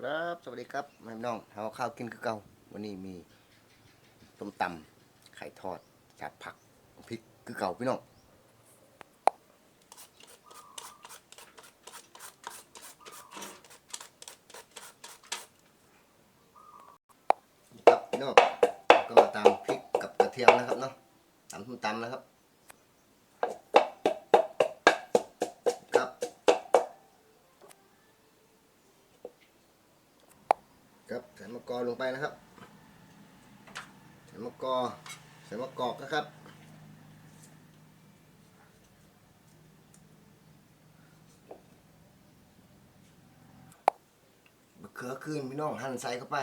ครับ สวัสดีครับแม่พี่น้องเฮาข้าวกินคือเก่าวันนี้มีต้มตำไข่ทอดจัดผักพริกคือเก่าพี่น้องครับพี่น้องก็ตามพริกกับกระเทียมนะครับเนาะตำส้มตำนะครับ ครับใส่มะกอกลงไปนะครับใส่มะกอกใส่มะกอกนะครับมะเขือคืนพี่น้องหั่นใส่เข้าไป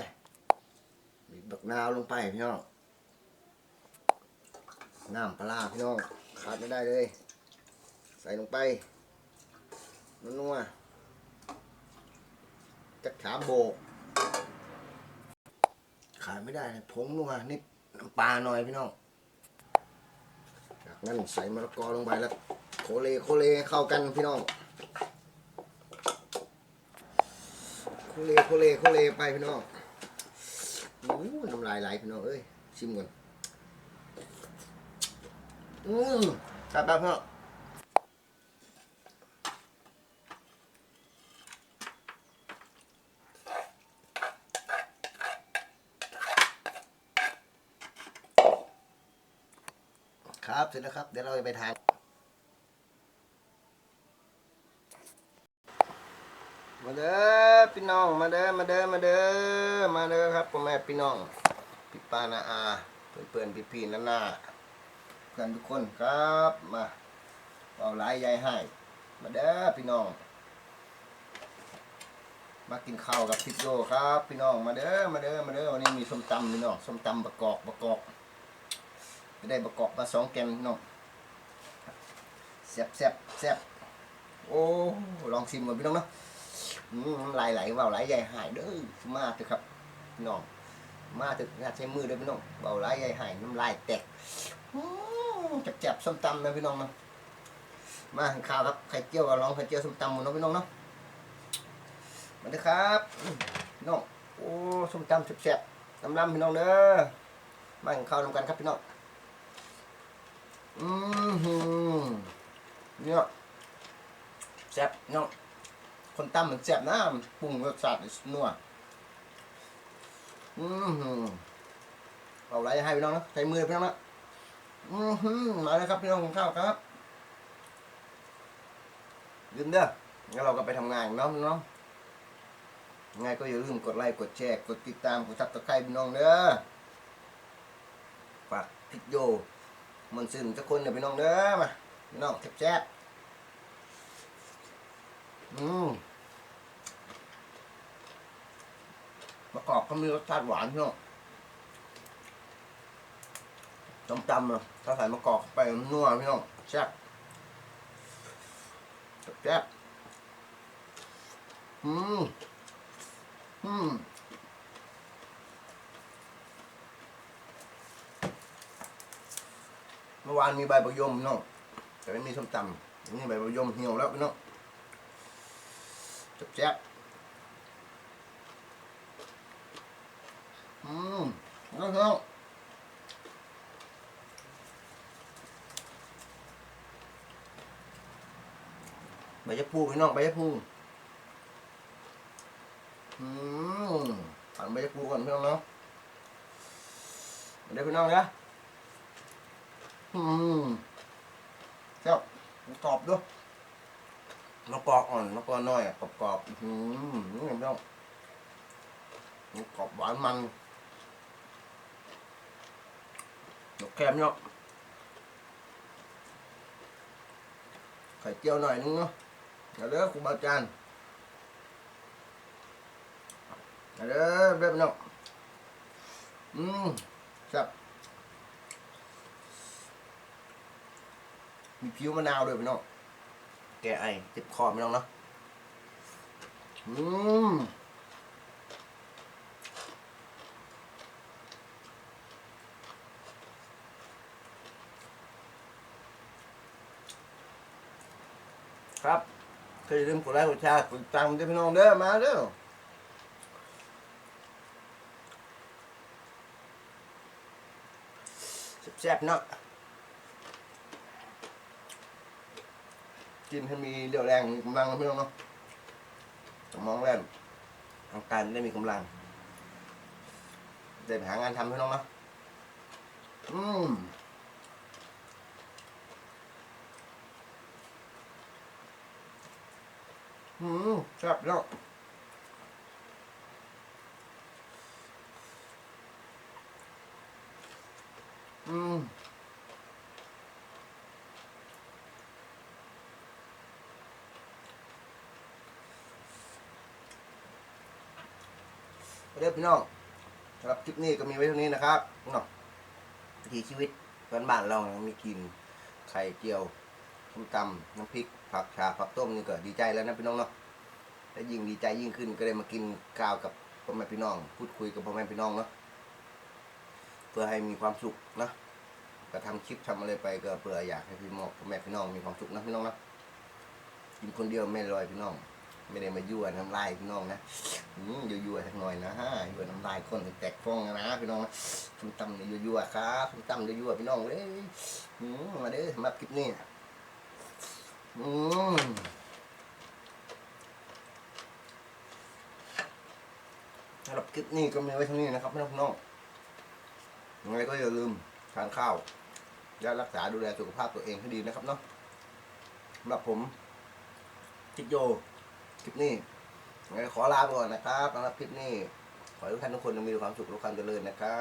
บีบบักนาวลงไปพี่น้องน้ำปลาพี่น้องขาดไม่ได้เลย ใส่ลงไปนัวๆจักขาโบก ขายไม่ได้นะผงนัวนิดน้ำปลาหน่อยพี่น้องจากนั้นใส่มะละกอลงไปแล้วโคเลโคเลเข้ากันพี่น้องโคเลโคเลโคเลไปพี่น้องอู้น้ำลายไหลพี่น้องเอ้ยชิมก่อนอืมครับครับพี่น้อง ครับเสร็จแล้วครับ เดี๋ยวเราจะไปทานมาเด้อพี่น้องมาเด้อมาเด้อมาเด้อมาเด้อครับพ่อแม่พี่น้องพี่ป้านาอาเพื่อนเพื่อนพี่พี่ๆนานาเพื่อนทุกคนครับมาเอาหลายยายให้มาเด้อพี่น้อง มากินข้าวกับพี่โจครับ พี่น้องมาเด้อมาเด้อมาเด้อวันนี้มีส้มตำพี่น้องส้มตำประกอบประกอบ จะได้ประกอบมาสองแกนพี่น้องแซ่บแซ่บแซ่บโอ้ลองชิมก่อนพี่น้องเนาะอืมลายไหลเบาไหลใหญ่หายเด้อมาเถอะครับน้องมาเถอะงานใช้มือเด้อพี่น้องเบาไหลใหญ่หายน้ำลายแตกจับจับส้มตำนะพี่น้องนะมาข้าวครับไข่เจียวกับร้องไข่เจียวส้มตำหมดเนาะพี่น้องเนาะมาเด้อครับน้องโอ้ส้มตำแซ่บๆน้ำลำพี่น้องเด้อมาข้าวนำกันครับพี่น้อง อืมหืมเนี่ยแซ่บพี่น้อคนตั้มมันแซ่บนะมันปรุงรสชาตินัวอือหือเอาไรให้พี่น้องนะใช้มือพี่น้องนะอือหือมาเลยครับพี่น้องของข้าวครับลืมเด้องั้นเราก็ไปทำงานเนาะพี่น้องยังไงก็อย่าลืมกดไลค์กดแชร์กดติดตามกดซับสไครต์พี่น้องเด้อฝากพิกโย มันซึมสักคนเด้อพี่น้องเด้อมาพี่น้องแซ่บๆอืมมะกอกก็มีรสชาติหวานพี่น้องต้มตำอะถ้าใส่มะกอกไปนนัวพี่น้องแซ่บแซ่บอืมอืม เมื่อวานมีใบประยมพี่น้องแต่ไม่มีส้มตำนี่ใบประยมเหี่ยวแล้วพี่น้องจับแจ๊บอืมน้องน้องใบยะพูพี่น้องใบยะพูอืมปั่นใบยะพูก่อนพี่น้องเนาะเดี๋ยวพี่น้องนะ อืมเจ้ากรอบด้วยมะกอกอ่อนมะกอกน้อยอะกรอบกรอบๆอื้อหืมนี่เห็นไหมน้องกรอบหวานมันดอกแคมเนาะไข่เจียวหน่อยนึงเนาะเดี๋ยวเด้อครูบาอาจารย์เดี๋ยวเด้อเด้อพี่น้องอืมแซ่บ มีผิวมะนาวด้วยพี่น้อง แกไอเจ็บคอพี่น้องเนาะ อืมครับเคย่าลืมกดไลค์กดแชร์กดติดตามด้วยพี่น้องเด้อมาเด้อแซ่บเนาะ กินให้มีเรี่ยวแรงมีกำลังนะพี่น้องเนาะสมองแล่นร่างกายได้มีกำลังได้ไปหางานทำพี่น้องเนาะอืมอืมแซ่บเนาะอืม เรียบพี่น้องสำหรับคลิปนี้ก็มีไว้เท่านี้นะครับเนาะวิถีชีวิตบ้านบ้านเรานะมีกินไข่เจียวส้มตำน้ำพริก ผักชาผักต้มนี่ก็ดีใจแล้วนะพี่น้องเนาะและยิ่งดีใจยิ่งขึ้นก็ได้มากินข้าวกับพ่อแม่พี่น้อง พูดคุยกับพ่อแม่พี่น้องเนาะเพื่อให้มีความสุขนะก็ทำคลิปทำอะไรไปก็เพื่ออยากให้พี่น้องพ่อแม่พี่น้องมีความสุขนะพี่น้องนะกินคนเดียวไม่ลอยพี่น้อง ไม่ได้มายั่วน้ำลายพี่น้องนะอืมยั่วๆสักหน่อยนะฮะยั่วน้ำลายคนแตกฟองนะพี่น้องนะส้มตำเนี่ยยั่วๆครับส้มตำยั่วพี่น้องเลยมาเด้อมาคลิปนี้อืมสำหรับคลิปนี้ก็มีไว้เท่านี้นะครับพี่น้องๆยังไงก็อย่าลืมทานข้าวและรักษาดูแลสุขภาพตัวเองให้ดีนะครับเนาะสำหรับผม จิกโย คลิปนี้ขอลาไปก่อนนะครับสำหรับคลิปนี้ ขอให้ทุกท่านทุกคนมีความสุขและความเจริญนะครับ